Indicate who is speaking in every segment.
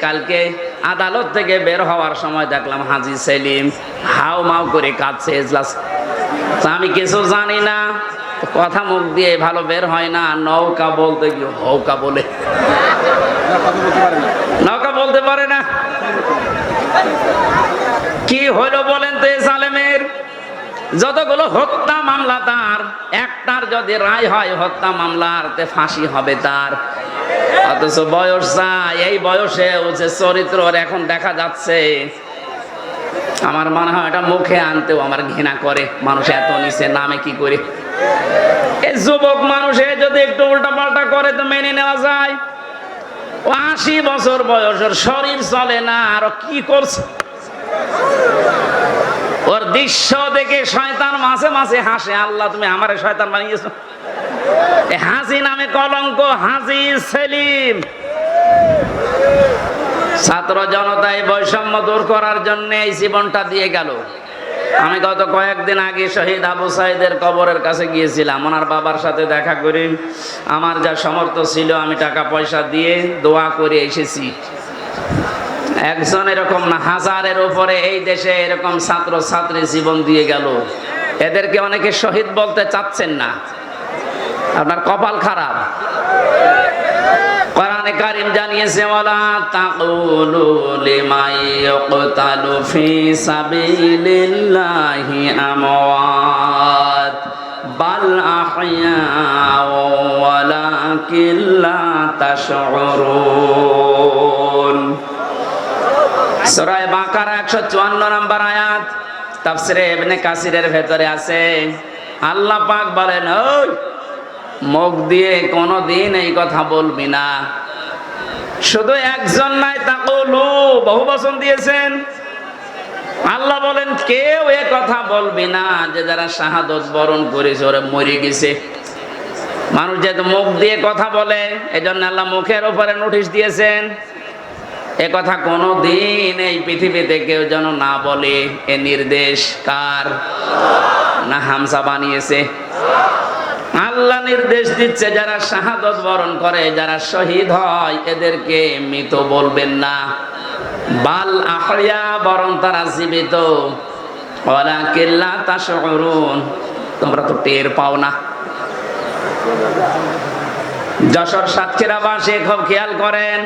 Speaker 1: কালকে আদালত থেকে বের হওয়ার সময় দেখলাম হাজি সেলিম হাও মাও করে কাঁদছে এজলাস। আমি কিছু জানি না। কথা মুখ দিয়ে ভালো বের হয় না। নৌকা বলতে গিয়ে হৌকা বলে। নৌকা বলতে পারে না। কি হইল বলেন তো সালেমের যতগুলো হত্যা মামলা তার, একটার যদি রায় হয় হত্যা মামলার, তে ফাঁসি হবে তার। অথচ বয়স যায়, এই বয়সে যে চরিত্র এখন দেখা যাচ্ছে, আমার মনে হয় এটা মুখে আনতেও আমার ঘৃণা করে, মানুষ এত নিচে নামে কি করে? এই যুবক মানুষে যদি একটু উল্টা পাল্টা করে তো মেনে নেওয়া যায়। আশি বছর বয়স ওর শরীর চলে না, আর কি করছে? ওর দৃশ্য দেখে শয়তান মাঝে মাঝে হাসে, আল্লাহ তুমি আমারে শয়তান বানিয়েছো। হাসি নামে কলঙ্ক হাসি সেলিম। ছাত্র জনতায় বৈষম্য দূর করার জন্য এই জীবনটা দিয়ে গেল। আমি গত কয়েকদিন আগে শহীদ আবু সাইদের কবরের কাছে গিয়েছিলাম। ওনার বাবার সাথে দেখা করি আমার যা সমর্থ ছিল, আমি টাকা পয়সা দিয়ে দোয়া করে এসেছি। একজন এরকম না, হাজারের উপরে এই দেশে এরকম ছাত্র ছাত্রী জীবন দিয়ে গেল। এদেরকে অনেকে শহীদ বলতে চাচ্ছেন না। আপনার কপাল খারাপ। কোরআনে কারিম জানিয়েছে, ওয়ালা তাকুলু লিমাই ইয়াকতালু ফি সাবিলিল্লাহি আমওয়াত। বাল আহইয়া ওয়ালাকিন লা তাশউরুন। সূরা বাকারা 154 নম্বর আয়াত। তাফসিরে ইবনে কাসিরের ভেতরে আছে, আল্লাহ পাক বলেন, ওই মুখ দিয়ে কোনোদিন এই কথা বলবি না। শুধু একজন নাই, তাকলু, বহু বচন দিয়েছেন। আল্লাহ বলেন, কেউ এ কথা বলবি না, যে যারা শাহাদত বরণ করেছে, ওরা মরে গেছে। মানুষ যেহেতু মুখ দিয়ে কথা বলে এই জন্য আল্লাহ মুখের ওপরে নোটিশ দিয়েছেন। এ কথা কোনো দিন এই পৃথিবীতে কেউ যেন না বলে। এ নির্দেশ কার? না হামসা বানিয়েছে। আল্লাহ নির্দেশ দিচ্ছে, যারা শাহাদত বরণ করে, যারা শহীদ হয়, এদেরকে মৃত বলবেন না। বাল আহয়া বরং তারা জীবিত। ওলা কেল্লা তা তোমরা তো টের পাও না। যশোর সাতক্ষীরাবাসী খুব খেয়াল করেন,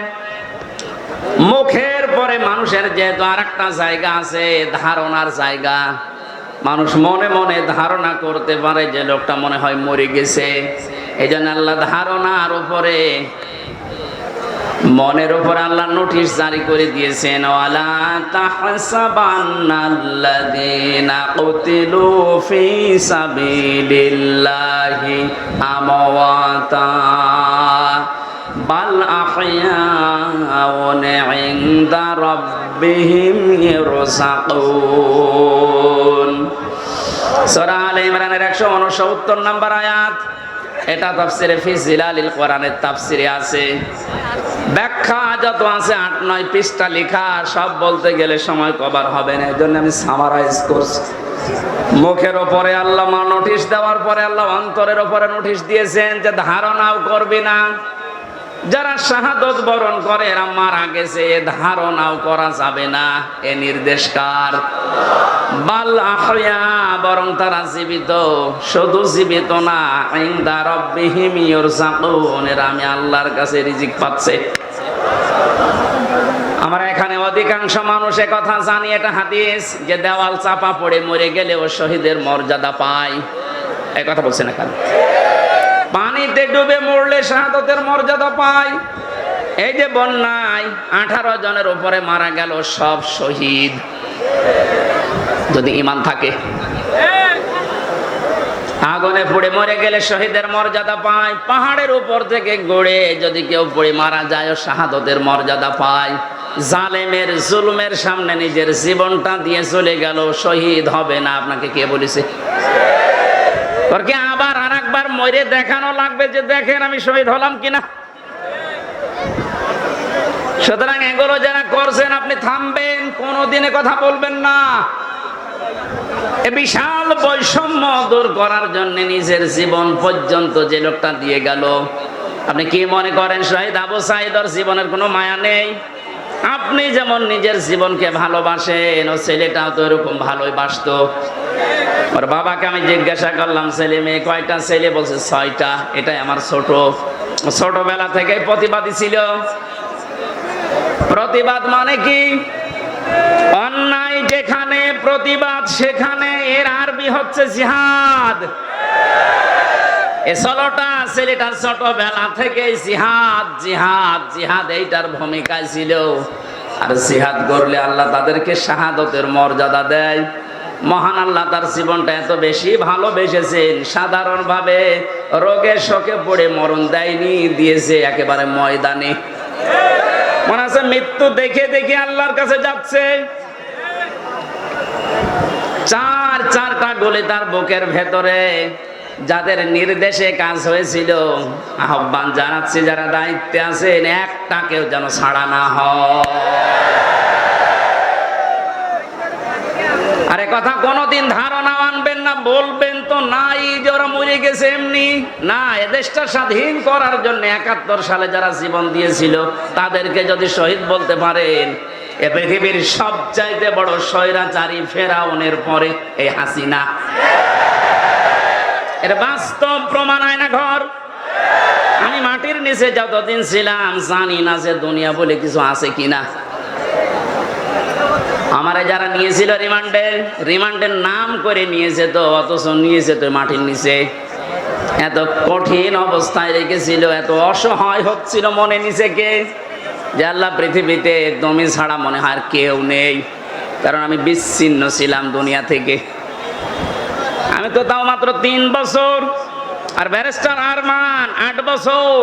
Speaker 1: মুখের পরে মানুষের যেহেতু আর একটা জায়গা আছে, ধারণার জায়গা মানুষ মনে মনে ধারণা করতে পারে যে লোকটা মনে হয় মরে গেছে। এই জন্য আল্লাহ ধারণার উপরে, মনের উপর আল্লাহ নোটিশ জারি করে দিয়েছেন, ওয়ালা বাল আহয়াউন ইনদা রাব্বিহিম ইরসাকুন সূরা আলে ইমরানের 169 নম্বর আয়াত। এটা তাফসিরে ফি জিলালিল কোরআনের তাফসিরে আছে। ব্যাখ্যা যত আছে আট নয় পৃষ্ঠা লেখা, সব বলতে গেলে সময় কভার হবে না। এই জন্য আমি সামারাইজ করছি। মুখের ওপরে আল্লাহ নোটিশ দেওয়ার পরে আল্লাহ অন্তরের ওপরে নোটিশ দিয়েছেন যে ধারণাও করবি না। যারা শাহাদত বরণ করে, এরা মারা গেছে। এ ধারণাও করা যাবে না। এ নির্দেশ কার? বাল আহয়া, বরং তারা জীবিত। শুধু জীবিত না, ইনদা রব্বিহিম আমি আল্লাহর কাছে রিজিক পাচ্ছে। আমরা এখানে অধিকাংশ মানুষ এ কথা জানি, এটা হাদিস। যে দেওয়াল চাপা পড়ে মরে গেলে ও শহীদের মর্যাদা পায়। এই কথা বলছেন এখানে। পানিতে ডুবে মরলে শাহাদতের মর্যাদা পায়। এই যে বন্যায় আঠারো জনের উপরে মারা গেল, সব শহীদ। যদি ইমান থাকে। আগুনে পুড়ে মরে গেলে শহীদের মর্যাদা পায়। পাহাড়ের উপর থেকে গড়ে যদি কেউ পড়ে মারা যায় শাহাদতের মর্যাদা পায়। জালেমের, জুলুমের সামনে নিজের জীবনটা দিয়ে চলে গেল, শহীদ হবে না। আপনাকে কে বলেছে? ওর কি আর মরে দেখানো লাগবে যে দেখেন আমি শহীদ হলাম কিনা। সুতরাং এগুলো যারা করছেন, আপনি থামবেন, কোনোদিনে কথা বলবেন না। বিশাল বৈষম্য দূর করার জন্য নিজের জীবন পর্যন্ত যে লোকটা দিয়ে গেল। আপনি কি মনে করেন, শহীদ আবু সাইদর জীবনের কোনো মায়া নেই? আপনি যেমন নিজের জীবনকে ভালোবাসেন, ও ছেলেটাও তো এরকম ভালোই বাসতো। ওর বাবাকে আমি জিজ্ঞাসা করলাম, ছেলে মেয়ে, কয়টা ছেলে? বলছে, ছয়টা। এটাই আমার ছোট। ছোটবেলা থেকে প্রতিবাদী ছিল। প্রতিবাদ মানে কি? অন্যায় যেখানে, প্রতিবাদ সেখানে। এর আরবি হচ্ছে জিহাদ। এ ষোলোটা ছেলেটার ছোটবেলা থেকে জিহাদ জিহাদ জিহাদ এইটার ভূমিকায় ছিল। আর জিহাদ করলে আল্লাহ তাদেরকে শাহাদতের মর্যাদা দেয়। মহান আল্লাহ তার জীবনটা এত বেশি ভালোবেসেছেন। সাধারণভাবে রোগের শোকে পড়ে মরণ দেয়নি, দিয়েছে একেবারে ময়দানে। মনে আছে মৃত্যু দেখে দেখে আল্লাহর কাছে যাচ্ছে। চার চারটা গলি তার বুকের ভেতরে। যাদের নির্দেশে কাজ হয়েছিল, আহ্বান জানাচ্ছি যারা দায়িত্বে আছেন, একটা কেউ যেন ছাড়া না হয়। আরে কথা কোনোদিন ধারণা আনবেন না, বলবেন তো নাই যে ওরা মরে গেছে এমনি। না এদেশটা দেশটা স্বাধীন করার জন্য একাত্তর সালে যারা জীবন দিয়েছিল, তাদেরকে যদি শহীদ বলতে পারেন, এ পৃথিবীর সবচাইতে বড় স্বৈরাচারী ফেরাউনের পরে এই হাসিনা। এর বাস্তব প্রমাণ হয় না ঘর। আমি মাটির নিচে যতদিন ছিলাম, জানি না যে দুনিয়া বলে কিছু আছে কিনা। আমারে যারা নিয়েছিল রিমান্ডে, রিমান্ডের নাম করে নিয়েছে তো, অথচ নিয়েছে তো মাটির নিচে। এত কঠিন অবস্থায় রেখেছিল, এত অসহায় হচ্ছিল মনে নিচে কে যে আল্লাহ পৃথিবীতে তুমি ছাড়া মনে হয় কেউ নেই। কারণ আমি বিচ্ছিন্ন ছিলাম দুনিয়া থেকে। আমি তো তাও মাত্র তিন বছর, আর ব্যারিস্টার আরমান আট বছর।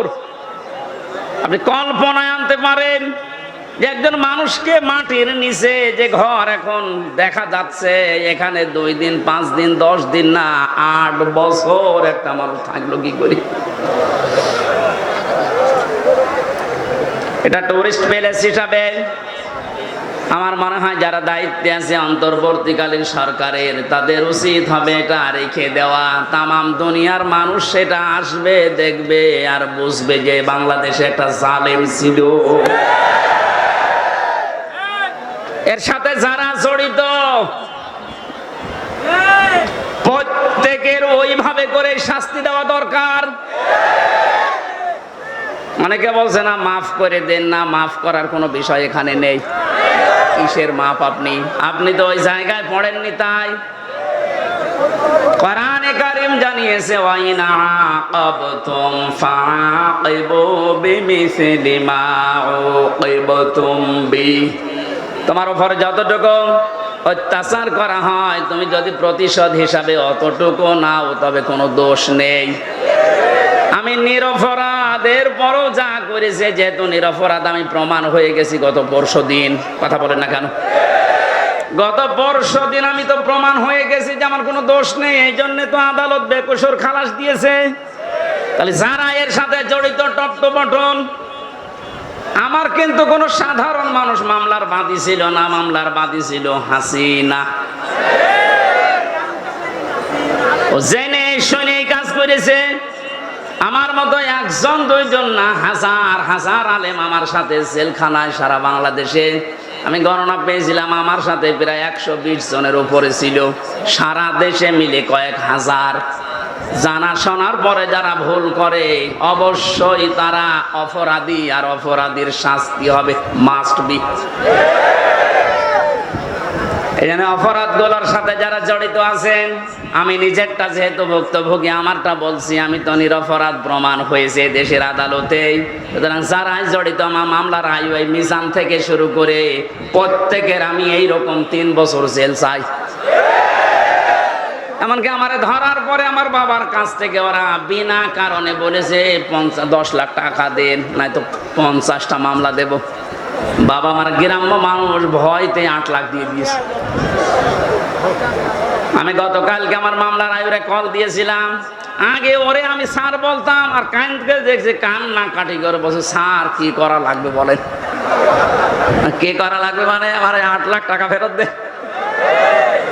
Speaker 1: আপনি কল্পনায় আনতে পারেন যে একজন মানুষকে মাটির নিচে যে ঘর এখন দেখা যাচ্ছে, এখানে দুই দিন, পাঁচ দিন, দশ দিন না, আট বছর একটা মানুষ থাকল কি করি? এটা টুরিস্ট প্যালেস হিসাবে আমার মনে হয় যারা দায়িত্বে আছে অন্তর্বর্তীকালীন সরকারের, তাদের উচিত হবে এটা রেখে দেওয়া। তামাম দুনিয়ার মানুষ সেটা আসবে, দেখবে আর বুঝবে যে বাংলাদেশে একটা জালেম ছিল। এর সাথে যারা জড়িত, প্রত্যেকের ওইভাবে করে শাস্তি দেওয়া দরকার। অনেকে বলছে, না, মাফ করে দেন না, মাফ করার কোনো বিষয় এখানে নেই। কিসের মাপ আপনি? আপনি তো ওই জায়গায় পড়েননি তাই। কারিম জানিয়েছে তোমার উপর যতটুকু অত্যাচার করা হয়, তুমি যদি প্রতিশোধ হিসাবে অতটুকু নাও, তবে কোনো দোষ নেই। আমি নিরপরাধের পরও যা করেছে, যেহেতু নিরপরাধ আমি প্রমাণ হয়ে গেছি গত পরশু দিন। কথা বলেন না কেন? গত পরশু দিন আমি তো প্রমাণ হয়ে গেছি যে আমার কোনো দোষ নেই, এই জন্য তো আদালত বেকসুর খালাস দিয়েছে। তাহলে যারা এর সাথে জড়িত টপটপটন আমার কিন্তু কোনো সাধারণ মানুষ মামলার বাদী ছিল না, মামলার বাদী ছিল হাসিনা। ও জেনে শুনে কাজ করেছে। আমার মতো একজন, দুইজন না, হাজার হাজার আলেম আমার সাথে জেলখানায় সারা বাংলাদেশে। আমি গণনা পেয়েছিলাম, আমার সাথে প্রায় একশো বিশ জনের উপরে ছিল। সারা দেশে মিলে কয়েক হাজার জানা শোনার পরে যারা ভুল করে, অবশ্যই তারা অপরাধী আর অপরাধীর শাস্তি হবে মাস্ট বি অপরাধগুলোর সাথে যারা জড়িত আছেন, আমি নিজেরটা যেহেতু ভুক্তভোগী, আমারটা বলছি, আমি তো নিরপরাধ প্রমাণ হয়েছে দেশের আদালতেই। সুতরাং যারাই জড়িত, আমার মামলার হাইওয়ে মিশন থেকে শুরু করে প্রত্যেকের আমি এই রকম তিন বছর জেল চাই। এমনকি আমার ধরার পরে আমার বাবার কাছ থেকে ওরা বিনা কারণে বলেছে পঞ্চাশ দশ লাখ টাকা দেন নয়তো পঞ্চাশটা মামলা দেব। বাবা আমার গ্রাম্য মানুষ, ভয়তে আট লাখ দিয়ে দিয়েছে। আমি গতকালকে আমার মামলার আয়ুরে কল দিয়েছিলাম। আগে ওরে আমি স্যার বলতাম, আর কানকে দেখছি কান না কাটি করে বসে স্যার, কি করা লাগবে বলেন? কে করা লাগবে মানে আমার আট লাখ টাকা ফেরত দে।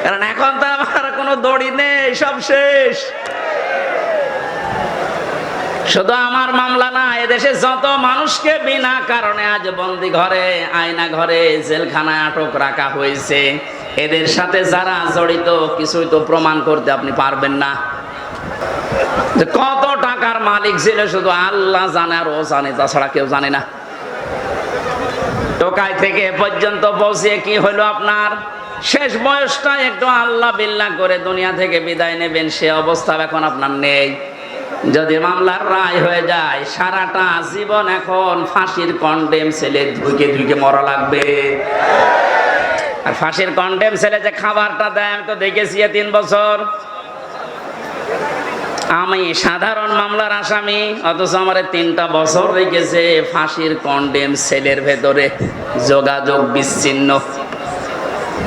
Speaker 1: কারণ এখন তো কোনো দড়ি নেই, সব শেষ। শুধু আমার মামলা না, এদেশে যত মানুষকে বিনা কারণে আজ বন্দি ঘরে, আয়না ঘরে, জেলখানায় আটক রাখা হয়েছে, এদের সাথে যারা জড়িত, কিছুই তো প্রমাণ করতে আপনি পারবেন না। কত টাকার মালিক ছিল, শুধু আল্লাহ জানে আর ও জানে, তাছাড়া কেউ জানে না। টোকাই থেকে পর্যন্ত পৌঁছে কি হলো আপনার? শেষ বয়সটা একটু আল্লাহ বিল্লাহ করে দুনিয়া থেকে বিদায় নেবেন, সে অবস্থা এখন আপনার নেই। যদি মামলার রায় হয়ে যায়, সারাটা জীবন এখন ফাঁসির কন্ডেম ছেলে ধুইকে ধুইকে মরা লাগবে। আর ফাঁসির কন্ডেম ছেলে যে খাবারটা দেয়, আমি তো দেখেছি তিন বছর। আমি সাধারণ মামলার আসামি, অথচ আমার তিনটা বছর রেখেছে ফাঁসির কন্ডেম সেলের ভেতরে যোগাযোগ বিচ্ছিন্ন।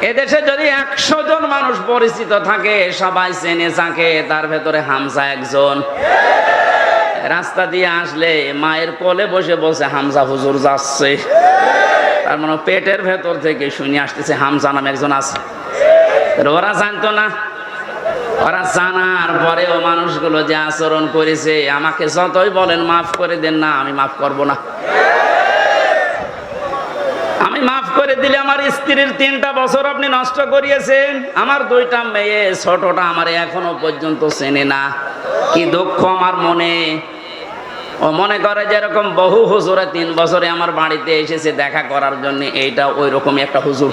Speaker 1: এদেশে যদি একশো জন মানুষ পরিচিত থাকে, সবাই চেনে থাকে তার ভেতরে হামজা একজন। রাস্তা দিয়ে আসলে মায়ের কোলে বসে বসে হামজা হুজুর যাচ্ছে। তার মানে পেটের ভেতর থেকে শুনে আসতেছে, হামজা নাম একজন আছে। ওরা জানতো না। ওরা জানার পরেও মানুষগুলো যে আচরণ করেছে, আমাকে যতই বলেন, মাফ করে দেন না, আমি মাফ করব না। আমি মাফ করে দিলে আমার স্ত্রীর তিনটা বছর আপনি নষ্ট করিয়েছেন। আমার দুইটা মেয়ে, ছোটটা আমার এখনও পর্যন্ত চেনে না। কি দুঃখ আমার মনে। ও মনে করে যেরকম বহু হুজুরে তিন বছরে আমার বাড়িতে এসেছে দেখা করার জন্য, এইটা ওই রকমই একটা হুজুর।